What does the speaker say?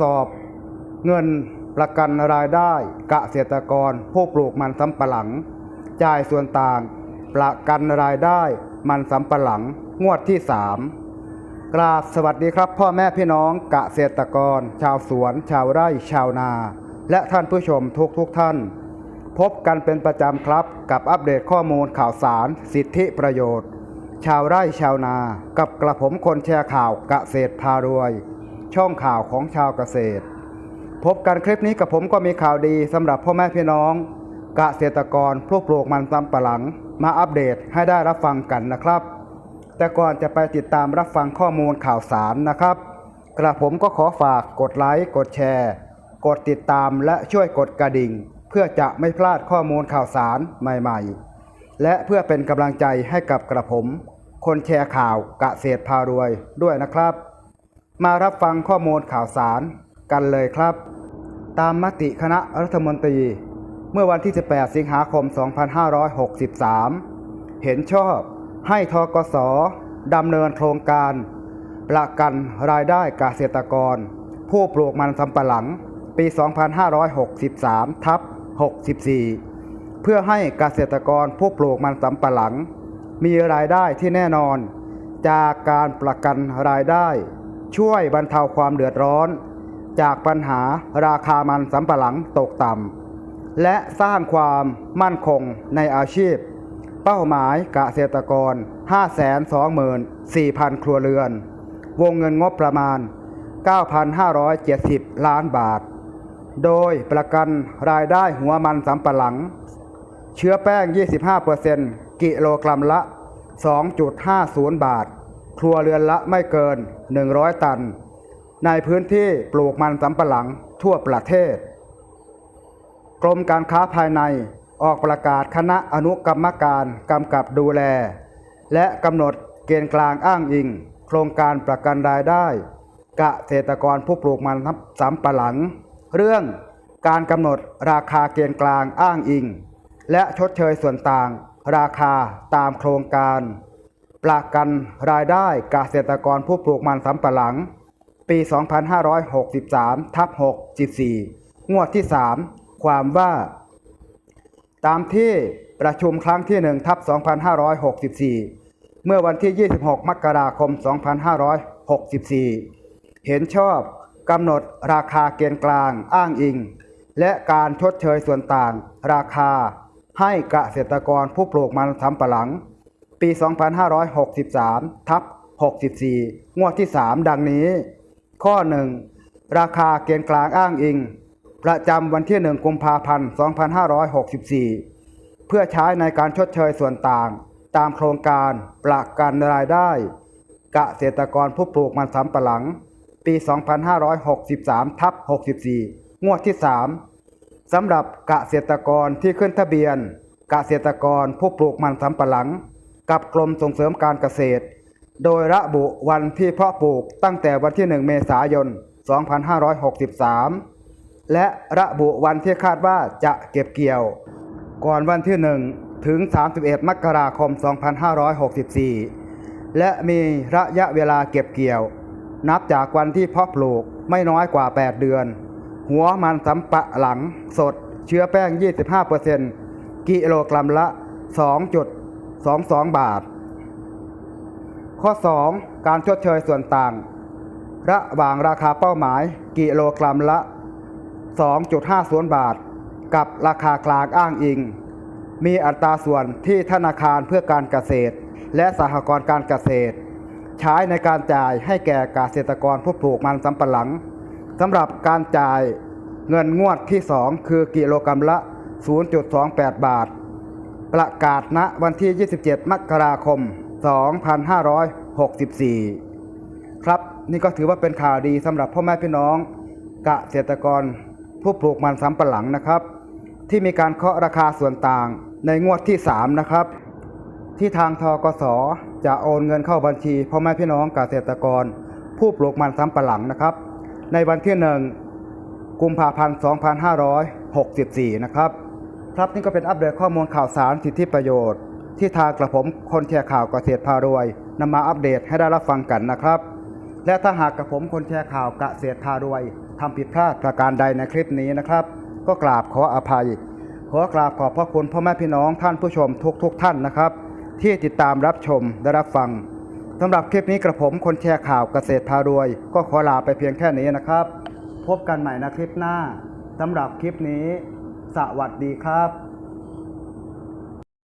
สอบเงินประกันรายได้เกษตรกรผู้ปลูกมันสำปะหลัง จ่ายส่วนต่าง ประกันรายได้มันสำปะหลังงวดที่3กราบสวัสดีครับ พ่อแม่พี่น้องเกษตรกร ชาวสวน ชาวไร่ ชาวนา และท่านผู้ชมทุกทุกท่าน พบกันเป็นประจำครับกับอัปเดตข้อมูลข่าวสาร สิทธิประโยชน์ ชาวไร่ชาวนา กับกระผมคนแชร์ข่าวเกษตรพารวย ช่องข่าวของชาวเกษตร พบกันคลิปนี้กับผมก็มีข่าวดีสำหรับพ่อแม่พี่น้องเกษตรกรผู้ปลูกมันสำปะหลัง มาอัปเดตให้ได้รับฟังกันนะครับ แต่ก่อนจะไปติดตามรับฟังข้อมูลข่าวสารนะครับ กระผมก็ขอฝากกดไลค์กดแชร์ กดติดตามและช่วยกดกระดิ่ง เพื่อจะไม่พลาดข้อมูลข่าวสารใหม่ๆ และเพื่อเป็นกำลังใจให้กับกระผม คนแชร์ข่าวเกษตรพารวยด้วยนะครับ มารับฟังข้อมูลข่าวสารกันเลยครับ ตามมติคณะรัฐมนตรี เมื่อวันที่ 18 สิงหาคม 2563 เห็นชอบให้ทกสดำเนินโครงการ ประกันรายได้เกษตรกร ผู้ปลูกมันสำปะหลังปี 2563 ทับ 64 เพื่อให้เกษตรกรผู้ปลูกมันสำปะหลัง มีรายได้ที่แน่นอน จากการประกันรายได้ ช่วยบรรเทาความเดือดร้อน จากปัญหาราคามันสำปะหลังตกต่ำและสร้างความมั่นคงในอาชีพ เป้าหมายเกษตรกร 524,000 ครัวเรือน วงเงินงบประมาณ 9,570 ล้านบาท โดยประกันรายได้หัวมันสำปะหลัง เชื้อแป้ง 25%กิโลกรัมละ 2.50 บาท ครัวเรือนละไม่เกิน 100 ตัน ในพื้นที่ปลูกมันสำปะหลังทั่วประเทศ กรมการค้าภายในออกประกาศคณะอนุกรรมการกำกับดูแล และกำหนดเกณฑ์กลางอ้างอิง โครงการประกันรายได้เกษตรกรผู้ปลูกมันสำปะหลัง เรื่องการกำหนดราคาเกณฑ์กลางอ้างอิง และชดเชยส่วนต่าง ราคาตามโครงการ ประกันรายได้เกษตรกรผู้ปลูกมันสำปะหลัง ปี 2563ทับ64 งวดที่ 3 ความว่า ตามที่ประชุมครั้งที่1ทับ2564 เมื่อวันที่ 26 มกราคม 2564 เห็นชอบกำหนดราคาเกณฑ์กลางอ้างอิง และการชดเชยส่วนต่างราคาให้เกษตรกรผู้ปลูกมันสำปะหลัง ปี 2563 ทับ 64 งวดที่ 3 ดังนี้ ข้อ 1 ราคาเกณฑ์กลางอ้างอิง ประจำวันที่ 1 กุมภาพันธ์ 2564 เพื่อใช้ในการชดเชยส่วนต่าง ตามโครงการประกันรายได้กเกษตรกรผู้ปลูกมันสำปะหลัง ปี 2563 ทับ 64 งวดที่ 3สำหรับกเกษตรกรที่ขึ้นทะเบียนกเกษตรกรผู้ปลูกมันสำปะหลัง กับกรมส่งเสริมการเกษตร โดยระบุวันที่เพาะปลูกตั้งแต่วันที่ 1 เมษายน 2563 และระบุวันที่คาดว่าจะเก็บเกี่ยว ก่อนวันที่ 1 ถึง 31 มกราคม 2564 และมีระยะเวลาเก็บเกี่ยว นับจากวันที่เพาะปลูกไม่น้อยกว่า 8 เดือน หัวมันสำปะหลังสดเชื้อแป้ง 25%กิโลกรัมละ 22 บาท ข้อ 2 การชดเชยส่วนต่าง ระหว่างราคาเป้าหมายกิโลกรัมละ 2.50 บาท กับราคากลางอ้างอิง มีอัตราส่วนที่ธนาคารเพื่อการเกษตร และสหกรณ์การเกษตร ใช้ในการจ่ายให้แก่เกษตรกรผู้ปลูกมันสำปะหลังสำหรับการจ่ายเงินงวดที่ 2 คือกิโลกรัมละ 0.28 บาท ประกาศณวันที่ 27 มกราคม 2564 ครับนี่ก็ถือว่าเป็นข่าวดีสำหรับพ่อแม่พี่น้องเกษตรกรผู้ปลูกมันสำปะหลังนะครับ ที่มีการเคาะราคาส่วนต่างในงวดที่ 3 นะครับ ที่ทางทกสจะโอนเงินเข้าบัญชีพ่อแม่พี่น้องเกษตรกร ผู้ปลูกมันสำปะหลังนะครับ ในวันที่ 1 กุมภาพันธ์ 2564 นะครับ ครับนี่ก็เป็นอัปเดตข้อมูลข่าวสารสิทธิประโยชน์ ที่ทางกระผมคนแชร์ข่าวเกษตรพารวยนำมาอัปเดตให้ได้รับฟังกันนะครับ และถ้าหากกับผมคนแชร์ข่าวเกะเสียทารวยทำผิดพลาดประการใดในคลิปนี้นะครับ ก็กราบขออภัย ขอกราบขอบพระคุณพ่อแม่พี่น้องท่านผู้ชมทุกทุกๆท่านนะครับ ที่ติดตามรับชมและรับฟังสำหรับคลิปนี้กระผมคนแชร์ข่าวเกษตรพารวย ก็ขอลาไปเพียงแค่นี้นะครับ พบกันใหม่ในคลิปหน้าสำหรับคลิปนี้ สวัสดีครับ